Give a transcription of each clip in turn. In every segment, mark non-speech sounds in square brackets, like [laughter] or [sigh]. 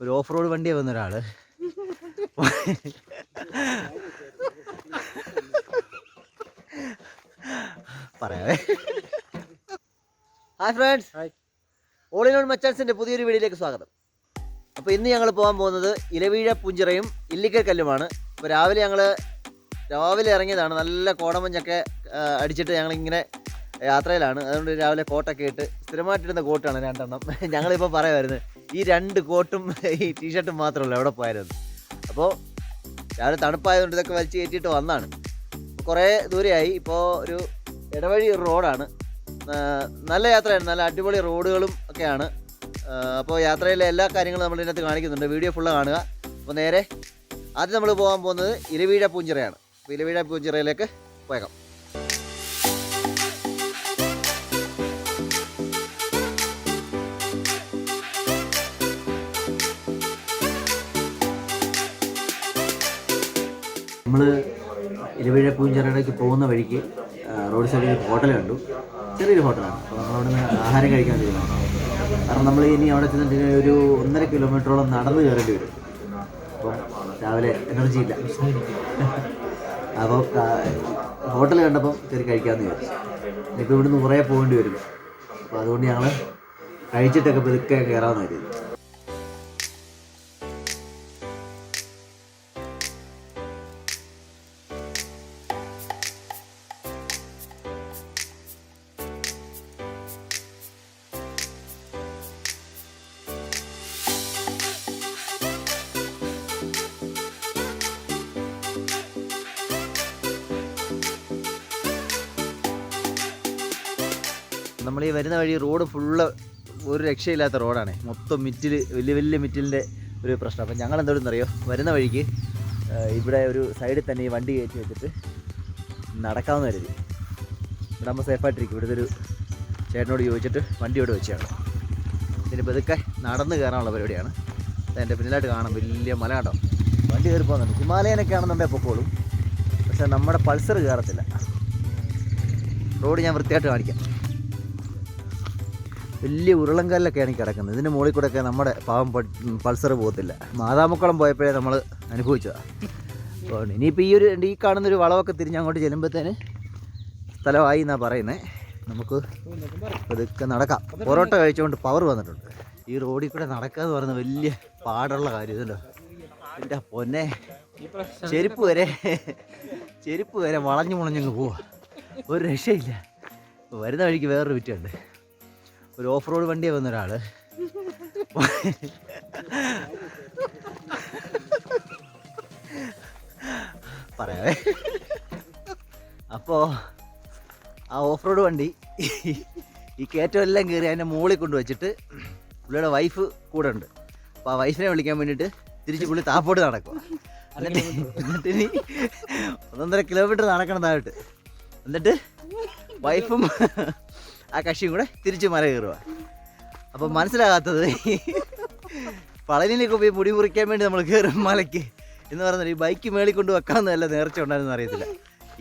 ഒരു off road വണ്ടിയെ വന്ന ഒരാൾ. പറയാവേ. Hi friends. All in one മച്ചാൻസിന്റെ പുതിയൊരു വീഡിയോയിലേക്ക് സ്വാഗതം. അപ്പോൾ ഇന്ന് ഞങ്ങൾ പോകാൻ പോകുന്നത് ഇലവീഴ പുഞ്ചിറയും ഇല്ലിക്കൽ കല്ലുമാണ്. അപ്പോൾ രാവിലെ ഞങ്ങൾ രാവിലെ ഇറങ്ങിയതാണ്. നല്ല കോടമഞ്ഞൊക്കെ അടിച്ചിട്ട് ഞങ്ങൾ ഇങ്ങനെ യാത്രയിലാണ്. അതുകൊണ്ട് രാവിലെ കോട്ടൊക്കെ ഇട്ട് സ്ഥിരമായിട്ടിടുന്ന കോട്ടാണ് രണ്ടെണ്ണം. ഞങ്ങളിപ്പോൾ പറയുമായിരുന്നു ഈ രണ്ട് കോട്ടും ഈ ടീഷർട്ടും മാത്രമല്ല എവിടെ പോയായിരുന്നു അപ്പോൾ രാവിലെ തണുപ്പായതുകൊണ്ട് ഇതൊക്കെ വലിച്ചു കയറ്റിയിട്ട് വന്നാണ്. കുറേ ദൂരെയായി. ഇപ്പോൾ ഒരു ഇടവഴി റോഡാണ്. നല്ല യാത്രയാണ് നല്ല അടിപൊളി റോഡുകളും ഒക്കെയാണ്. അപ്പോൾ യാത്രയിലെ എല്ലാ കാര്യങ്ങളും നമ്മൾ ഇതിനകത്ത് കാണിക്കുന്നുണ്ട്. വീഡിയോ ഫുള്ള് കാണുക. അപ്പോൾ നേരെ ആദ്യം നമ്മൾ പോകാൻ പോകുന്നത് ഇലവീഴ പൂഞ്ചിറയാണ്. അപ്പോൾ ഇലവീഴ പൂഞ്ചിറയിലേക്ക് പോയേക്കാം. നമ്മൾ ഇരുപഴ പൂഞ്ചിറയിലേക്ക് പോകുന്ന വഴിക്ക് റോഡ് സൈഡിൽ ഒരു ഹോട്ടൽ കണ്ടു. ചെറിയൊരു ഹോട്ടലാണ്. അപ്പോൾ നമ്മളവിടെ നിന്ന് ആഹാരം കഴിക്കാൻ തീരുമാനം കാരണം നമ്മൾ ഇനി അവിടെ ചെന്നിട്ട് ഒരു ഒന്നര കിലോമീറ്ററോളം നടന്ന് കയറേണ്ടി വരും. അപ്പോൾ രാവിലെ എനർജി ഇല്ല. [laughs] അപ്പോൾ ഹോട്ടൽ കണ്ടപ്പം കയറി കഴിക്കാമെന്ന് വിചാരിച്ചു. ഇനിയിപ്പോൾ ഇവിടുന്ന് കുറേ പോകേണ്ടി വരും. അപ്പോൾ അതുകൊണ്ട് ഞങ്ങൾ കഴിച്ചിട്ടൊക്കെ പെതുക്കെ കയറാമെന്ന് കരുതി. രക്ഷയില്ലാത്ത റോഡാണ്. മൊത്തം മിറ്റിൽ വലിയ വലിയ മിറ്റിലിന്റെ ഒരു പ്രശ്നം. അപ്പം ഞങ്ങൾ എന്തോടും അറിയോ? വരുന്ന വഴിക്ക് ഇവിടെ ഒരു സൈഡിൽ തന്നെ ഈ വണ്ടി കയറ്റി വെച്ചിട്ട് നടക്കാമെന്ന് കരുതി ഇവിടെ നമ്മൾ സേഫായിട്ടിരിക്കും ഇവിടുത്തെ ഒരു ചേട്ടനോട് ചോദിച്ചിട്ട് വണ്ടി ഇവിടെ വെച്ചാണ് പിന്നെ പതുക്കെ നടന്ന് കയറാനുള്ള പരിപാടിയാണ്. എന്റെ പിന്നിലായിട്ട് കാണാം വലിയ മല കണ്ടോ? വണ്ടി കയറി പോകുന്നുണ്ട് ഹിമാലയനൊക്കെ ആണെന്നുണ്ടെങ്കിൽ പൊക്കോളും പക്ഷേ നമ്മുടെ പൾസർ കയറത്തില്ല. റോഡ് ഞാൻ വൃത്തിയായിട്ട് കാണിക്കാം. വലിയ ഉരുളങ്കല്ലൊക്കെയാണ് ഈ കിടക്കുന്നത്. ഇതിന്റെ മുകളിൽ കൂടെ ഒക്കെ നമ്മുടെ പാവം പൾസർ പോകത്തില്ല. മാതാമുക്കളം പോയപ്പോഴേ നമ്മൾ അനുഭവിച്ചതാണ് അപ്പോൾ ഇനിയിപ്പോൾ ഈ ഒരു ഈ കാണുന്ന ഒരു വളവൊക്കെ തിരിഞ്ഞ് അങ്ങോട്ട് ചെല്ലുമ്പോഴത്തേന് സ്ഥലമായി എന്നാണ് പറയുന്നത് നമുക്ക് ഇതൊക്കെ നടക്കാം. പൊറോട്ട കഴിച്ചുകൊണ്ട് പവർ വന്നിട്ടുണ്ട്. ഈ റോഡിൽ കൂടെ നടക്കുക എന്ന് പറയുന്നത് വലിയ പാടുള്ള കാര്യം ഇതല്ലോ എന്റെ പൊന്നെ. ചെരുപ്പ് വരെ ചെരുപ്പ് വരെ വളഞ്ഞു മുളഞ്ഞങ്ങ് പോവാ. ഒരു രക്ഷയില്ല. വരുന്ന വഴിക്ക് വേറൊരു വിറ്റുണ്ട്. ഒരു ഓഫ് റോഡ് വണ്ടി വന്ന ഒരാൾ. പറയാവേ. അപ്പോ ആ ഓഫ് റോഡ് വണ്ടി ഈ കയറ്റം എല്ലാം കയറി അതിന്റെ മുകളിൽ കൊണ്ടുവച്ചിട്ട് പുള്ളിയുടെ വൈഫ് കൂടെ ഉണ്ട്. അപ്പോൾ ആ വൈഫിനെ വിളിക്കാൻ വേണ്ടിയിട്ട് തിരിച്ച് പുള്ളി താപ്പോട്ട് നടക്കും എന്നിട്ട് ഇനി ഒന്നൊന്നര കിലോമീറ്റർ നടക്കണം താഴോട്ട്. എന്നിട്ട് വൈഫും ആ കക്ഷിയും കൂടെ തിരിച്ച് മല കയറുക. അപ്പം മനസ്സിലാകാത്തത് പളനിയിലേക്ക് പോയി മുടി മുറിക്കാൻ വേണ്ടി നമ്മൾ കയറും മലയ്ക്ക് എന്ന് പറയുന്നത് ഈ ബൈക്ക് മേളിൽ കൊണ്ട് വെക്കാമെന്നല്ല നേർച്ച ഉണ്ടായിരുന്നു അറിയത്തില്ല.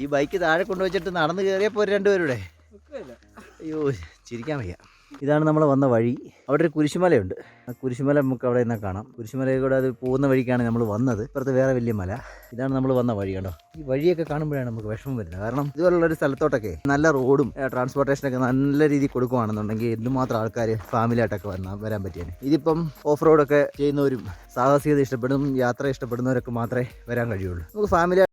ഈ ബൈക്ക് താഴെ കൊണ്ടുവച്ചിട്ട് നടന്ന് കയറിയപ്പോൾ ഒരു രണ്ടുപേരുടെ? അയ്യോ ചിരിക്കാൻ വയ്യ. ഇതാണ് നമ്മൾ വന്ന വഴി. അവിടെ ഒരു കുരിശുമലയുണ്ട്. ആ കുരിശുമല നമുക്ക് അവിടെ നിന്ന് കാണാം. കുരിശുമലയിൽ കൂടെ അത് പോകുന്ന വഴിക്കാണ് നമ്മൾ വന്നത്. ഇപ്പുറത്ത് വേറെ വലിയ മല. ഇതാണ് നമ്മൾ വന്ന വഴി കണ്ടോ? ഈ വഴിയൊക്കെ കാണുമ്പോഴാണ് നമുക്ക് വിഷമം വരുന്നത്. കാരണം ഇതുപോലുള്ള ഒരു സ്ഥലത്തോട്ടൊക്കെ നല്ല റോഡും ട്രാൻസ്പോർട്ടേഷനൊക്കെ നല്ല രീതിയിൽ കൊടുക്കുകയാണെന്നുണ്ടെങ്കിൽ എന്തുമാത്രം ആൾക്കാർ ഫാമിലി ആയിട്ടൊക്കെ വന്നാൽ വരാൻ പറ്റിയാണ് ഇതിപ്പം ഓഫ് റോഡൊക്കെ ചെയ്യുന്നവരും സാഹസികത ഇഷ്ടപ്പെടും യാത്ര ഇഷ്ടപ്പെടുന്നവരൊക്കെ മാത്രമേ വരാൻ കഴിയുള്ളൂ. നമുക്ക് ഫാമിലി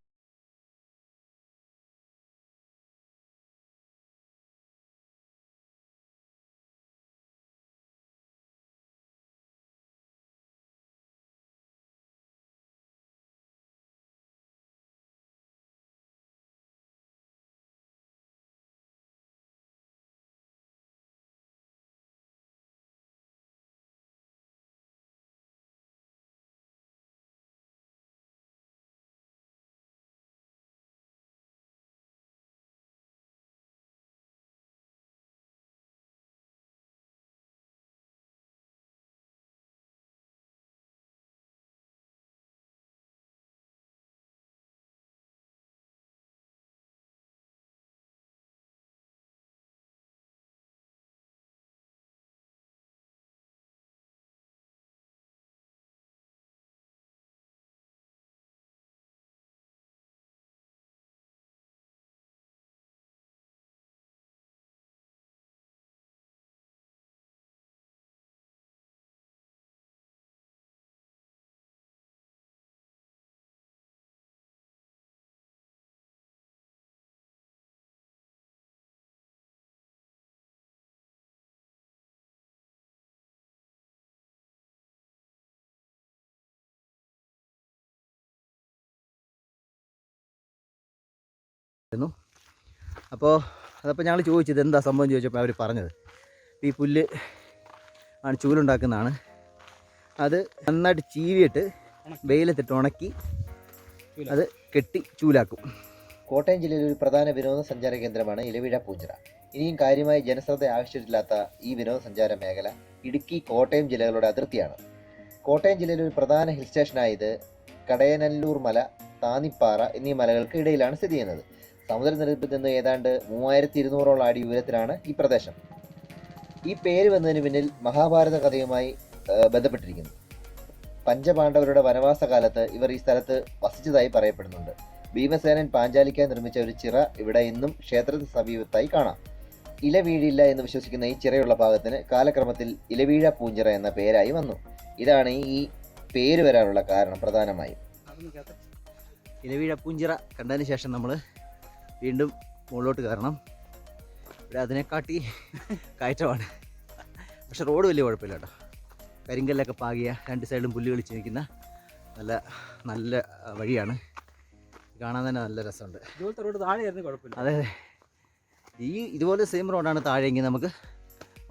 ആയിരുന്നു അപ്പോൾ അതപ്പോൾ ഞങ്ങൾ ചോദിച്ചത് എന്താ സംഭവം ചോദിച്ചപ്പോൾ അവർ പറഞ്ഞത്. ഈ പുല്ല് ആണ് ചൂലുണ്ടാക്കുന്നതാണ്. അത് നന്നായിട്ട് ചീവിയിട്ട് വെയിലത്തിട്ട് ഉണക്കി അത് കെട്ടി ചൂലാക്കും. കോട്ടയം ജില്ലയിലെ ഒരു പ്രധാന വിനോദസഞ്ചാര കേന്ദ്രമാണ് ഇലവിഴ പൂഞ്ചിറ. ഇനിയും കാര്യമായി ജനശ്രദ്ധ ആവശ്യമില്ലാത്ത ഈ വിനോദസഞ്ചാര മേഖല ഇടുക്കി കോട്ടയം ജില്ലകളുടെ അതിർത്തിയാണ്. കോട്ടയം ജില്ലയിലെ ഒരു പ്രധാന ഹിൽ സ്റ്റേഷനായത് കടയനല്ലൂർ മല താന്നിപ്പാറ എന്നീ മലകൾക്ക് ഇടയിലാണ് സ്ഥിതി ചെയ്യുന്നത്. സമുദ്രനിരപ്പിൽ നിന്ന് ഏതാണ്ട് മൂവായിരത്തി ഇരുന്നൂറോളം അടി ഉയരത്തിലാണ് ഈ പ്രദേശം. ഈ പേര് വന്നതിന് പിന്നിൽ മഹാഭാരത കഥയുമായി ബന്ധപ്പെട്ടിരിക്കുന്നു. പഞ്ചപാണ്ഡവരുടെ വനവാസ കാലത്ത് ഇവർ ഈ സ്ഥലത്ത് വസിച്ചതായി പറയപ്പെടുന്നുണ്ട്. ഭീമസേനൻ പാഞ്ചാലിക്കായി നിർമ്മിച്ച ഒരു ചിറ ഇവിടെ ഇന്നും ക്ഷേത്രത്തിന് സമീപത്തായി കാണാം. ഇല വീഴില്ല എന്ന് വിശ്വസിക്കുന്ന ഈ ചിറയുള്ള ഭാഗത്തിന് കാലക്രമത്തിൽ ഇലവീഴ പൂഞ്ചിറ എന്ന പേരായി വന്നു. ഇതാണ് ഈ പേര് വരാനുള്ള കാരണം പ്രധാനമായും. ഇലവീഴ പൂഞ്ചിറ കണ്ടതിന് ശേഷം നമ്മൾ വീണ്ടും മുകളിലോട്ട് കയറണം. ഇവിടെ അതിനെക്കാട്ടി കയറ്റമാണ്. പക്ഷെ റോഡ് വലിയ കുഴപ്പമില്ല കേട്ടോ. കരിങ്കല്ലൊക്കെ പാകിയ രണ്ട് സൈഡിലും പുല്ല് കളിച്ച് നിൽക്കുന്ന നല്ല നല്ല വഴിയാണ്. കാണാൻ തന്നെ നല്ല രസമുണ്ട്. ഇതുപോലത്തെ റോഡ് താഴെയായിരുന്നു കുഴപ്പമില്ല. അതെ അതെ. ഈ ഇതുപോലെ സെയിം റോഡാണ് താഴെയെങ്കിൽ നമുക്ക്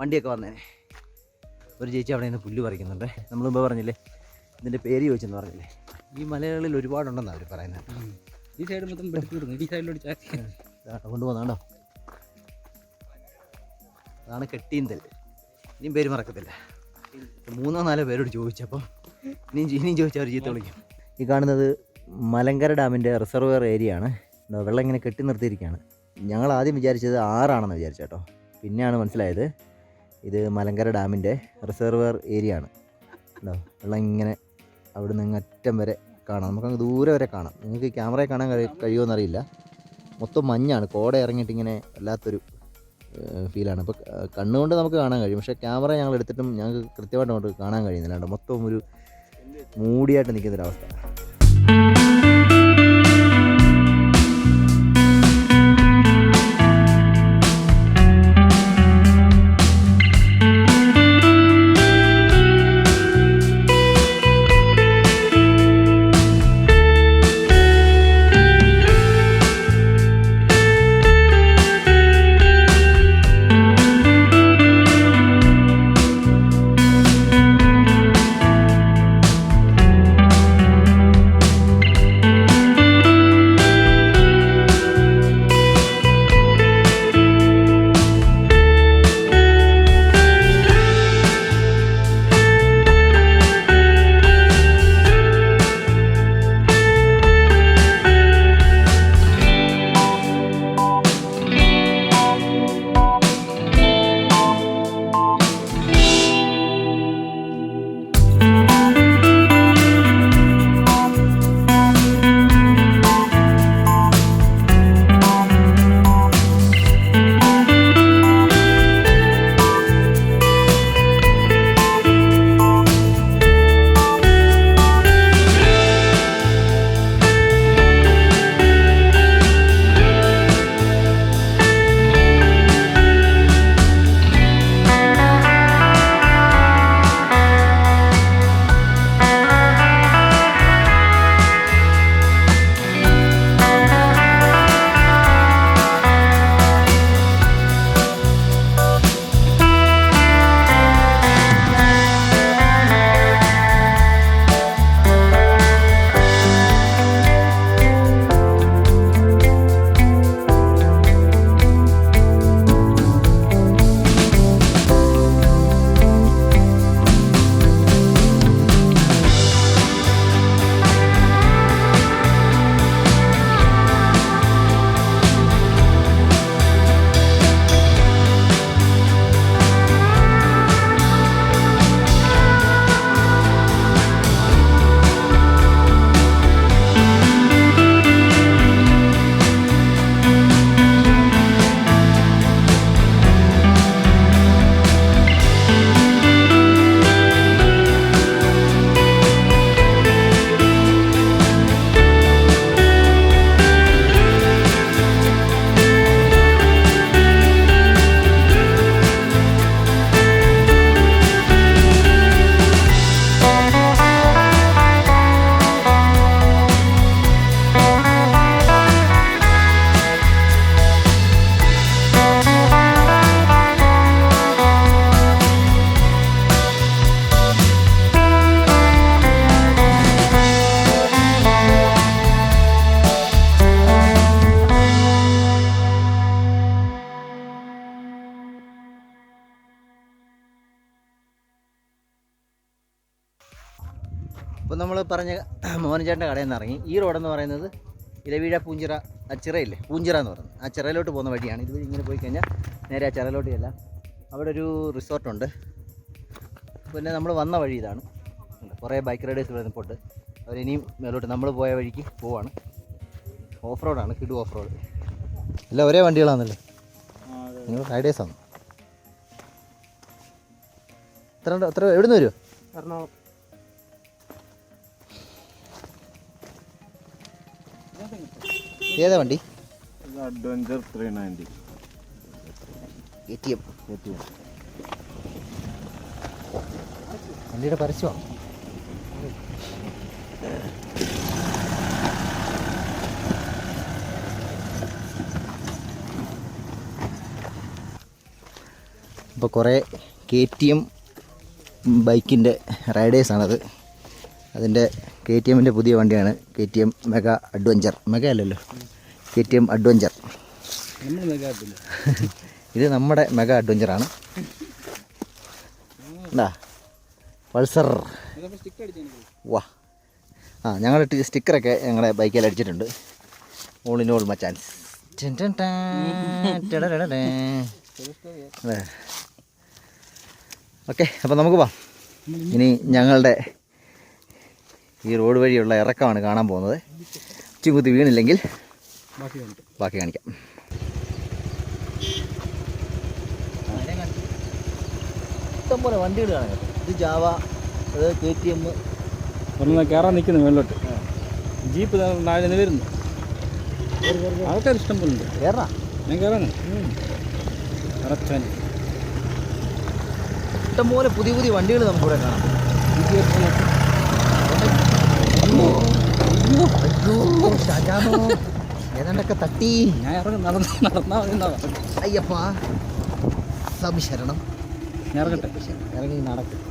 വണ്ടിയൊക്കെ വന്നേനെ. ഒരു ചേച്ചി അവിടെ നിന്ന് പുല്ല് പറിക്കുന്നുണ്ട്. നമ്മൾ മുമ്പ് പറഞ്ഞില്ലേ? ഇതിന്റെ പേര് ചോദിച്ചെന്ന് പറഞ്ഞില്ലേ? ഈ മലകളിൽ ഒരുപാടുണ്ടെന്നാണ് അവർ പറയുന്നത്. ഈ സൈഡ് മൊത്തം വെട്ടി വിടുന്നു ഈ സൈഡിലോട്ട് കൊണ്ടുപോകുന്നുണ്ടോ അതാണ് കെട്ടീന്തൽ ഇനിയും പേര് മറക്കത്തില്ല. മൂന്നോ നാലോ പേരോട് ചോദിച്ചപ്പോൾ ഇനിയും ഇനിയും ചോദിച്ചാൽ അവർ ചീത്ത വിളിക്കും. ഈ കാണുന്നത് മലങ്കര ഡാമിന്റെ റിസർവർ ഏരിയ ആണ്. വെള്ളം ഇങ്ങനെ കെട്ടി നിർത്തിയിരിക്കുകയാണ്. ഞങ്ങൾ ആദ്യം വിചാരിച്ചത് ആറാണെന്ന് വിചാരിച്ചു പിന്നെയാണ് മനസ്സിലായത് ഇത് മലങ്കര ഡാമിന്റെ റിസർവർ ഏരിയ ആണ്. വെള്ളം ഇങ്ങനെ അവിടെ നിന്ന് അറ്റം വരെ കാണാം. നമുക്കങ്ങ് ദൂരെ വരെ കാണാം. നിങ്ങൾക്ക് ക്യാമറയിൽ കാണാൻ കഴി കഴിയുമെന്നറിയില്ല. മൊത്തം മഞ്ഞാണ്. കോട ഇറങ്ങിയിട്ട് ഇങ്ങനെ വല്ലാത്തൊരു ഫീലാണ്. അപ്പോൾ കണ്ണുകൊണ്ട് നമുക്ക് കാണാൻ കഴിയും. പക്ഷേ ക്യാമറ ഞങ്ങൾ എടുത്തിട്ടും ഞങ്ങൾക്ക് കൃത്യമായിട്ട് അങ്ങോട്ട് കാണാൻ കഴിയുന്നില്ല. മൊത്തം ഒരു മൂടിയായിട്ട് നിൽക്കുന്നൊരവസ്ഥ. പറഞ്ഞ മോഹൻചാന്റെ കടയിൽ നിന്ന് ഇറങ്ങി. ഈ റോഡെന്ന് പറയുന്നത് ഇലവീഴ പൂഞ്ചിറ ആ ചിറയില്ലേ? പൂഞ്ചിറ എന്ന് പറയുന്നത്. ആ ചിറയിലോട്ട് പോകുന്ന വഴിയാണ്. ഇതുവഴി ഇങ്ങനെ പോയി കഴിഞ്ഞാൽ നേരെ ആ ചിറയിലോട്ട് ചെല്ലാം. അവിടെ ഒരു റിസോർട്ടുണ്ട് പിന്നെ നമ്മൾ വന്ന വഴി ഇതാണ്. കുറേ ബൈക്ക് റൈഡേഴ്സ് ഇവിടെ നിൽപ്പുണ്ട് അവരിനിയും മേലോട്ട് നമ്മൾ പോയ വഴിക്ക് പോവാണ്. ഓഫ് റോഡാണ് കിടു ഓഫ് റോഡ് എല്ലാം ഒരേ വണ്ടികളാണല്ലോ? നിങ്ങൾ റൈഡേഴ്സാണ് എത്ര എത്ര എവിടെ നിന്ന് വരുമോ എറണാകുളം. ഏതാ വണ്ടി? Adventure three ninety A T M വണ്ടിയുടെ പരസ്യമാണ് ഇപ്പോൾ കുറേ കെ ടി എം ബൈക്കിന്റെ റൈഡേഴ്സാണത്. അതിന്റെ കെ ടി എമ്മിന്റെ പുതിയ വണ്ടിയാണ് K T M mega adventure mega അല്ലല്ലോ? K T M adventure. [laughs] ഇത് നമ്മുടെ മെഗാ അഡ്വഞ്ചറാണ് എന്താ പൾസർ. വാ. ആ ഞങ്ങളുടെ സ്റ്റിക്കറൊക്കെ ഞങ്ങളുടെ ബൈക്കിൽ അടിച്ചിട്ടുണ്ട്. ഓൾ ഇൻ ഓൾ മച്ചാൻസ് ഓക്കെ അപ്പം നമുക്ക് പോവാം. ഇനി ഞങ്ങളുടെ ഈ റോഡ് വഴിയുള്ള ഇറക്കമാണ് കാണാൻ പോകുന്നത്. ചുങ്കുത്തി വീണില്ലെങ്കിൽ ബാക്കി കാണിക്കാം. ഇഷ്ടംപോലെ വണ്ടികൾ കാണാം ഇത് ജാവ അത് കെ ടി എം ഒന്ന് കയറാൻ നിൽക്കുന്നു മേളിലോട്ട്. ജീപ്പ് നാല് വരുന്നു. ആൾക്കാർ ഇഷ്ടം പോലെ ഉണ്ട് കയറാ ഞാൻ കയറാണ് ഇഷ്ടംപോലെ പുതിയ പുതിയ വണ്ടികൾ നമുക്കിവിടെ കാണാം. അയ്യോ ഷജാനോ ഏതാണ്ടൊക്കെ തട്ടി. ഞാൻ ഇറങ്ങും നടന്ന് നടന്നാ പറഞ്ഞത്. അയ്യപ്പ. സബ് ശരണം. ഇറങ്ങട്ടെ. ഇറങ്ങി നടക്കും.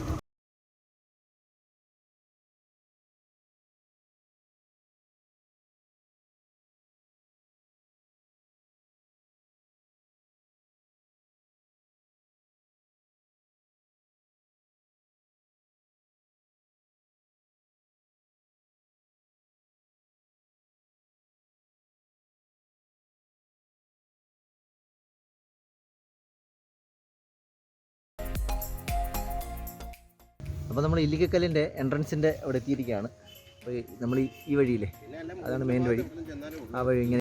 അപ്പോൾ നമ്മൾ ഇല്ലിക്കക്കല്ലിന്റെ എൻട്രൻസിന്റെ അവിടെ എത്തിയിരിക്കുകയാണ്. അപ്പോൾ നമ്മൾ ഈ- വഴിയില്ലേ അതാണ് മെയിൻ വഴി. ആ വഴി ഇങ്ങനെ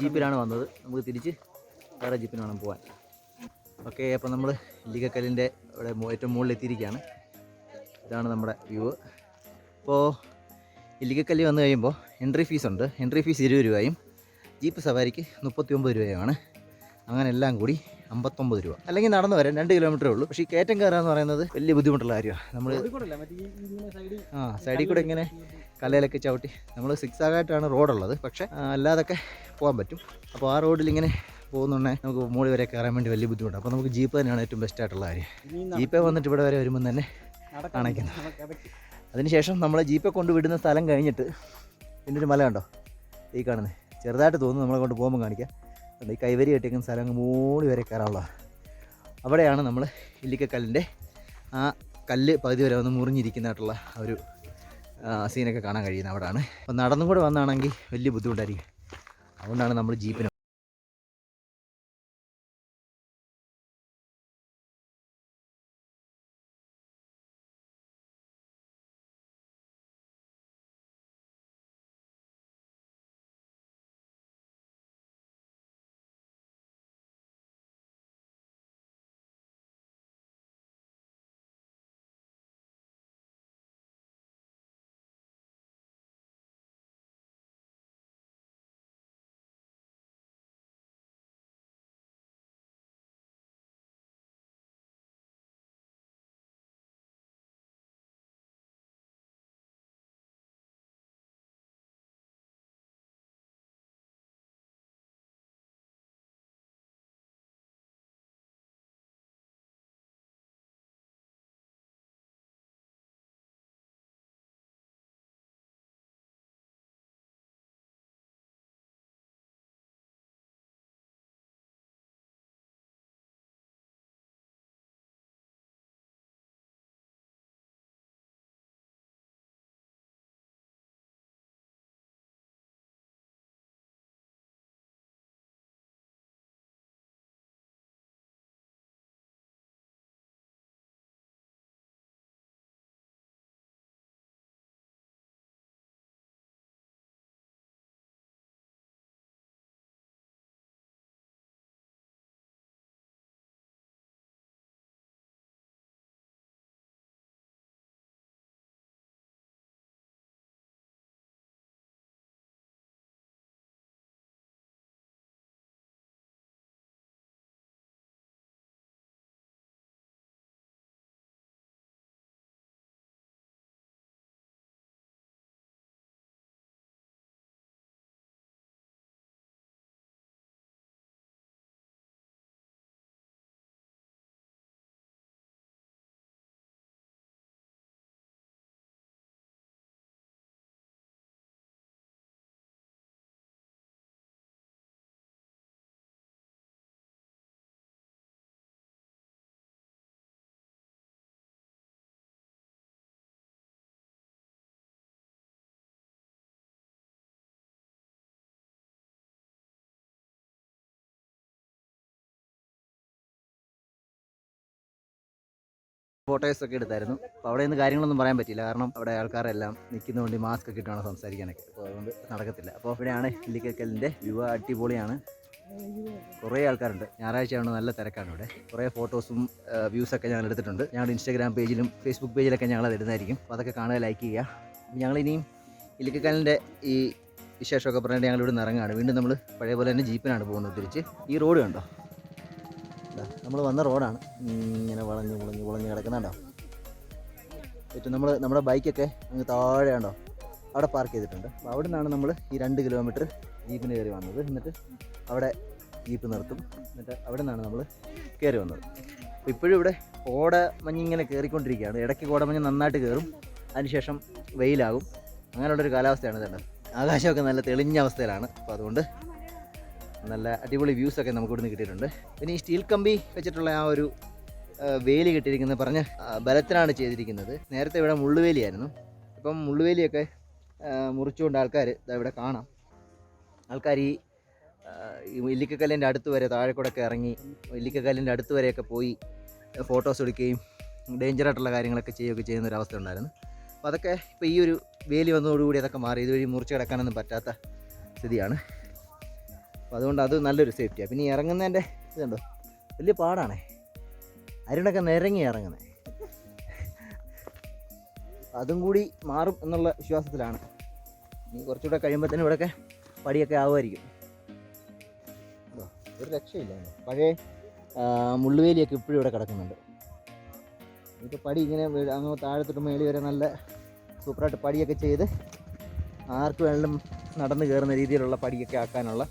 ജീപ്പിലാണ് വന്നത്. നമുക്ക് തിരിച്ച് വേറെ ജീപ്പിന് വേണം പോകാൻ ഓക്കെ അപ്പോൾ നമ്മൾ ലിഗക്കല്ലിന്റെ ഇവിടെ ഏറ്റവും മുകളിൽ എത്തിയിരിക്കുകയാണ് ഇതാണ് നമ്മുടെ വ്യൂ. അപ്പോൾ ഇല്ലിക്കക്കല്ല് വന്നു കഴിയുമ്പോൾ എൻട്രി ഫീസ് ഉണ്ട്. എൻട്രി ഫീസ് ഇരുപത് രൂപയും ജീപ്പ് സവാരിക്ക് മുപ്പത്തി ഒമ്പത് രൂപയുമാണ്. അങ്ങനെ എല്ലാം കൂടി അമ്പത്തൊമ്പത് രൂപ. അല്ലെങ്കിൽ നടന്നു വരാൻ രണ്ട് കിലോമീറ്ററേ ഉള്ളൂ. പക്ഷേ ഈ കയറ്റം കയറുക എന്ന് പറയുന്നത് വലിയ ബുദ്ധിമുട്ടുള്ള കാര്യമാണ്. നമ്മൾ ആ സൈഡിൽ കൂടെ ഇങ്ങനെ കലയിലൊക്കെ ചവിട്ടി. നമ്മൾ സിക്സ് ആകായിട്ടാണ് റോഡുള്ളത് പക്ഷേ അല്ലാതൊക്കെ പോകാൻ പറ്റും. അപ്പോൾ ആ റോഡിൽ ഇങ്ങനെ പോകുന്നുണ്ടെങ്കിൽ നമുക്ക് മോളി വരെ കയറാൻ വേണ്ടി വലിയ ബുദ്ധിമുട്ടാണ്. അപ്പോൾ നമുക്ക് ജീപ്പ് തന്നെയാണ് ഏറ്റവും ബെസ്റ്റ് ആയിട്ടുള്ള കാര്യം. ജീപ്പേ വന്നിട്ട് ഇവിടെ വരെ വരുമ്പം തന്നെ അണയ്ക്കുന്നു അതിനുശേഷം നമ്മൾ ജീപ്പ് കൊണ്ട് വിടുന്ന സ്ഥലം കഴിഞ്ഞിട്ട് പിന്നെ ഒരു മല കണ്ടോ? ഈ കാണുന്നത് ചെറുതായിട്ട് തോന്നുന്നു നമ്മളെ കൊണ്ട് പോകുമ്പോൾ കാണിക്കാം. ഈ കൈവരി കെട്ടിക്കുന്ന സ്ഥലം അങ്ങ് മൂടി വരെ കയറാനുള്ളതാണ് അവിടെയാണ് നമ്മൾ ഇല്ലിക്കക്കല്ലിന്റെ ആ കല്ല് പകുതി വരെ ഒന്ന് മുറിഞ്ഞിരിക്കുന്നതായിട്ടുള്ള ഒരു സീനൊക്കെ കാണാൻ കഴിയുന്നത് അവിടെയാണ് അപ്പോൾ നടന്നും കൂടെ വന്നാണെങ്കിൽ വലിയ ബുദ്ധിമുട്ടായിരിക്കും. അതുകൊണ്ടാണ് നമ്മൾ ജീപ്പിന് ഫോട്ടോസ് ഒക്കെ എടുത്തായിരുന്നു. അപ്പോൾ അവിടെ നിന്ന് കാര്യങ്ങളൊന്നും പറയാൻ പറ്റില്ല കാരണം അവിടെ ആൾക്കാരെല്ലാം നിൽക്കുന്നതുകൊണ്ട് മാസ്ക് ഒക്കെ ഇട്ടാണ് സംസാരിക്കാനൊക്കെ. അപ്പോൾ അതുകൊണ്ട് നടക്കത്തില്ല. അപ്പോൾ ഇവിടെയാണ് ഇല്ലിക്കക്കലിന്റെ വ്യൂ അടിപൊളിയാണ്. കുറേ ആൾക്കാരുണ്ട്. ഞായറാഴ്ച ആണ് നല്ല തിരക്കാണ് ഇവിടെ. കുറേ ഫോട്ടോസും വ്യൂസൊക്കെ ഞങ്ങൾ എടുത്തിട്ടുണ്ട്. ഞങ്ങളുടെ ഇൻസ്റ്റാഗ്രാം പേജിലും ഫേസ്ബുക്ക് പേജിലൊക്കെ ഞങ്ങൾ അത് ഇടുന്നതായിരിക്കും. അപ്പോൾ അതൊക്കെ കാണുക ലൈക്ക് ചെയ്യുക. ഞങ്ങളിനിയും ഇല്ലിക്കക്കലിന്റെ ഈ വിശേഷമൊക്കെ പറഞ്ഞിട്ട് ഞങ്ങൾ ഇവിടെ നിന്ന് ഇറങ്ങുകയാണ്. വീണ്ടും നമ്മൾ പഴയ പോലെ തന്നെ ജീപ്പിനാണ് പോകുന്നത്. തിരിച്ച് ഈ റോഡ് കണ്ടോ? നമ്മൾ വന്ന റോഡാണ്. ഇങ്ങനെ വളഞ്ഞ് വളഞ്ഞ് വളഞ്ഞ് കിടക്കുന്നുണ്ടോ? ഏറ്റവും നമ്മൾ നമ്മുടെ ബൈക്കൊക്കെ അങ്ങ് താഴെ ഉണ്ടോ? അവിടെ പാർക്ക് ചെയ്തിട്ടുണ്ട്. അപ്പോൾ അവിടെ നിന്നാണ് നമ്മൾ ഈ രണ്ട് കിലോമീറ്റർ ജീപ്പിന് കയറി വന്നത്. എന്നിട്ട് അവിടെ ജീപ്പ് നിർത്തും. എന്നിട്ട് അവിടെ നിന്നാണ് നമ്മൾ കയറി വന്നത്. അപ്പോൾ ഇപ്പോഴും ഇവിടെ കോട മഞ്ഞിങ്ങനെ കയറിക്കൊണ്ടിരിക്കുകയാണ് ഇടയ്ക്ക് കോടമഞ്ഞ് നന്നായിട്ട് കയറും അതിനുശേഷം വെയിലാകും. അങ്ങനെയുള്ളൊരു കാലാവസ്ഥയാണ് ഇതുണ്ട് ആകാശമൊക്കെ നല്ല തെളിഞ്ഞ അവസ്ഥയിലാണ്. അപ്പോൾ അതുകൊണ്ട് നല്ല അടിപൊളി വ്യൂസ് ഒക്കെ നമുക്ക് ഇവിടുന്ന് കിട്ടിയിട്ടുണ്ട്. പിന്നെ ഈ സ്റ്റീൽ കമ്പി വെച്ചിട്ടുള്ള ആ ഒരു വേലി കിട്ടിയിരിക്കുന്നത് പറഞ്ഞ് ബലത്തിനാണ് ചെയ്തിരിക്കുന്നത്. നേരത്തെ ഇവിടെ മുള്ളുവേലിയായിരുന്നു. ഇപ്പം മുള്ളുവേലിയൊക്കെ മുറിച്ചുകൊണ്ട് ആൾക്കാർ ഇവിടെ കാണാം. ആൾക്കാർ ഈ ഇല്ലിക്കക്കല്ലിന്റെ അടുത്ത് വരെ താഴെ കൂടെ ഒക്കെ ഇറങ്ങി ഇല്ലിക്കക്കല്ലിന്റെ അടുത്ത് വരെയൊക്കെ പോയി ഫോട്ടോസ് എടുക്കുകയും ഡേഞ്ചറായിട്ടുള്ള കാര്യങ്ങളൊക്കെ ചെയ്യുകയൊക്കെ ചെയ്യുന്ന ഒരു അവസ്ഥ ഉണ്ടായിരുന്നു. അപ്പോൾ അതൊക്കെ ഇപ്പോൾ ഈ ഒരു വേലി വന്നതോടുകൂടി അതൊക്കെ മാറി. ഇതുവഴി മുറിച്ച് കിടക്കാനൊന്നും പറ്റാത്ത സ്ഥിതിയാണ്. അപ്പോൾ അതുകൊണ്ട് അത് നല്ലൊരു സേഫ്റ്റിയാണ് പിന്നെ ഇറങ്ങുന്നതിന്റെ ഇതുണ്ടോ വലിയ പാടാണേ. അരുണൊക്കെ നിരങ്ങി ഇറങ്ങുന്നത് അതും കൂടി മാറും എന്നുള്ള വിശ്വാസത്തിലാണ്. ഇനി കുറച്ചുകൂടെ കഴിയുമ്പോഴത്തേനും ഇവിടെയൊക്കെ പടിയൊക്കെ ആവുമായിരിക്കും. ഒരു രക്ഷയില്ല. പഴയ മുള്ളുവേലിയൊക്കെ ഇപ്പോഴും ഇവിടെ കിടക്കുന്നുണ്ട്. ഇപ്പോൾ പടി ഇങ്ങനെ അങ്ങ് താഴത്തോട്ട് മേളി വരെ നല്ല സൂപ്പറായിട്ട് പടിയൊക്കെ ചെയ്ത് ആർക്ക് വേണമെങ്കിലും നടന്ന് കയറുന്ന രീതിയിലുള്ള പടിയൊക്കെ ആക്കാനുള്ള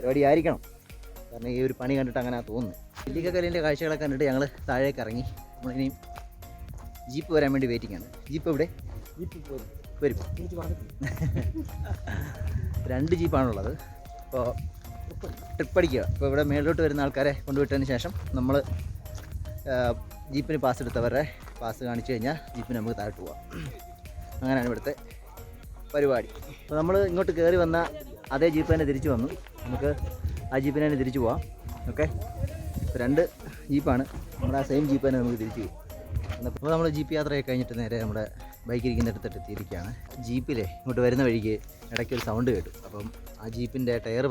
പരിപാടി ആയിരിക്കണം കാരണം ഈ ഒരു പണി കണ്ടിട്ട് അങ്ങനെ തോന്നുന്നു. ഇല്ലിക്കക്കല്ലിന്റെ കാഴ്ചകളൊക്കെ കണ്ടിട്ട് ഞങ്ങൾ താഴേക്ക് ഇറങ്ങി. നമ്മളിനിയും ജീപ്പ് വരാൻ വേണ്ടി വെയിറ്റിംഗ് ആണ്. ജീപ്പ് എവിടെ? വരും. രണ്ട് ജീപ്പാണുള്ളത്. അപ്പോൾ ട്രിപ്പ് അടിക്കുക. അപ്പോൾ ഇവിടെ മേളിലോട്ട് വരുന്ന ആൾക്കാരെ കൊണ്ടുവിട്ടതിന് ശേഷം നമ്മൾ ജീപ്പിന് പാസ് എടുത്തവരുടെ പാസ് കാണിച്ചു കഴിഞ്ഞാൽ ജീപ്പിന് നമുക്ക് താഴോട്ട് പോവാം. അങ്ങനെയാണ് ഇവിടുത്തെ പരിപാടി. അപ്പോൾ നമ്മൾ ഇങ്ങോട്ട് കയറി വന്ന അതേ ജീപ്പ് തന്നെ തിരിച്ചു വന്നു. നമുക്ക് ആ ജീപ്പിനെ തന്നെ തിരിച്ചു പോവാം. ഓക്കെ രണ്ട് ജീപ്പാണ് നമ്മുടെ ആ സെയിം ജീപ്പ് തന്നെ നമുക്ക് തിരിച്ചു പോകും അപ്പോൾ നമ്മൾ ജീപ്പ് യാത്രയൊക്കെ കഴിഞ്ഞിട്ട് നേരെ നമ്മുടെ ബൈക്ക് ഇരിക്കുന്നിടത്തിട്ട് എത്തിയിരിക്കുകയാണ്. ജീപ്പിലെ ഇങ്ങോട്ട് വരുന്ന വഴിക്ക് ഇടയ്ക്ക് ഒരു സൗണ്ട് കേട്ടു. അപ്പം ആ ജീപ്പിന്റെ ടയർ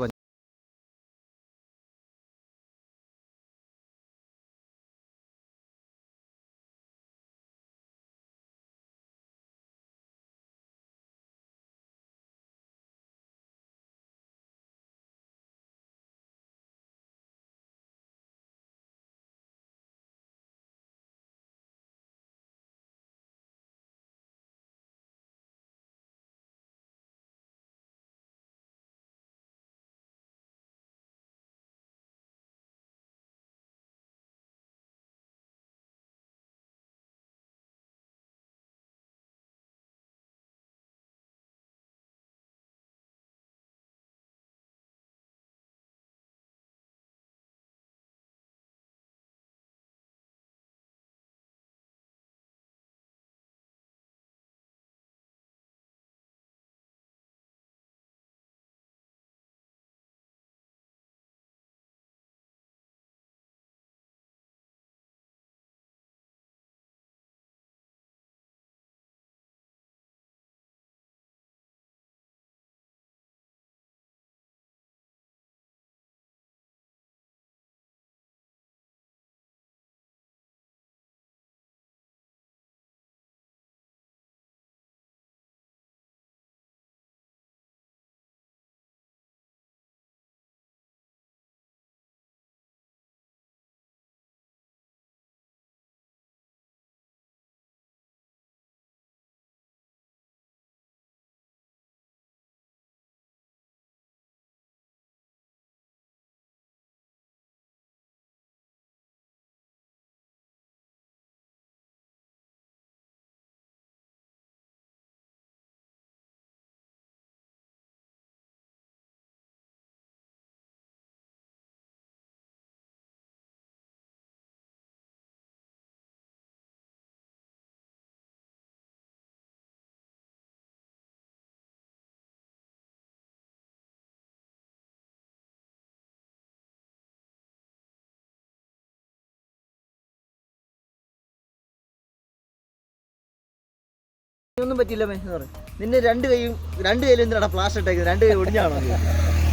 ഒന്നും പറ്റില്ല എന്ന് പറയും. നിന്നെ രണ്ട് കൈയും രണ്ട് കയ്യിലും എന്തിനാണ് പ്ലാസ്റ്റർ ഇട്ടേക്കുന്നത് രണ്ട് കൈ ഒടിഞ്ഞാണോ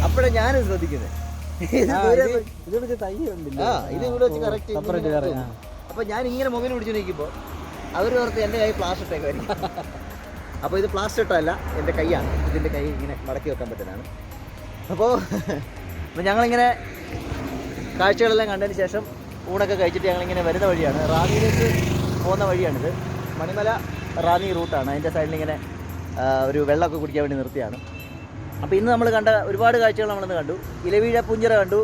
അപ്പോഴാണ് ഞാനും ശ്രദ്ധിക്കുന്നത് ഇത് ആ ഇവിടെ വെച്ച് കറക്റ്റ് അപ്പൊ ഞാൻ ഇങ്ങനെ മുഖം പിടിച്ചു നിൽക്കുമ്പോൾ അവർ ഓർത്ത് എന്റെ കൈ പ്ലാസ്റ്റർ ഇട്ടേക്കായിരിക്കും അപ്പോൾ ഇത് പ്ലാസ്റ്റർ ഇട്ടല്ല എന്റെ കൈയാണ്. ഇതിന്റെ കൈ ഇങ്ങനെ മടക്കി വെക്കാൻ പറ്റുന്നതാണ്. അപ്പോൾ അപ്പോൾ ഞങ്ങളിങ്ങനെ കാഴ്ചകളെല്ലാം കണ്ടതിന് ശേഷം ഊണൊക്കെ കഴിച്ചിട്ട് ഞങ്ങളിങ്ങനെ വരുന്ന വഴിയാണ്. റാന്നിയിലേക്ക് പോകുന്ന വഴിയാണിത്. മണിമല റാന്നി റൂട്ടാണ് അതിന്റെ സൈഡിൽ ഇങ്ങനെ ഒരു വെള്ളമൊക്കെ കുടിക്കാൻ വേണ്ടി നിർത്തിയാണ്. അപ്പോൾ ഇന്ന് നമ്മൾ കണ്ട ഒരുപാട് കാഴ്ചകൾ നമ്മളിന്ന് കണ്ടു. ഇലവീഴ പുഞ്ചിറ കണ്ടു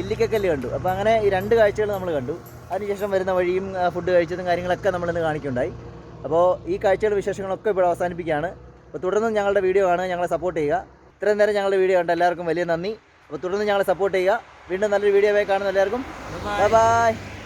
ഇല്ലിക്കക്കല്ല് കണ്ടു. അപ്പോൾ അങ്ങനെ ഈ രണ്ട് കാഴ്ചകൾ നമ്മൾ കണ്ടു. അതിനുശേഷം വരുന്ന വഴിയും ഫുഡ് കഴിച്ചതും കാര്യങ്ങളൊക്കെ നമ്മളിന്ന് കാണിക്കുണ്ടായി അപ്പോൾ ഈ കാഴ്ചകൾ വിശേഷങ്ങളൊക്കെ ഇവിടെ അവസാനിപ്പിക്കുകയാണ്. അപ്പോൾ തുടർന്നും ഞങ്ങളുടെ വീഡിയോ കാണുക ഞങ്ങളെ സപ്പോർട്ട് ചെയ്യുക. ഇത്രയും നേരം ഞങ്ങളുടെ വീഡിയോ കണ്ട എല്ലാവർക്കും വലിയ നന്ദി. അപ്പോൾ തുടർന്ന് ഞങ്ങളെ സപ്പോർട്ട് ചെയ്യുക. വീണ്ടും നല്ലൊരു വീഡിയോ ആയി കാണുന്ന എല്ലാവർക്കും. Bye bye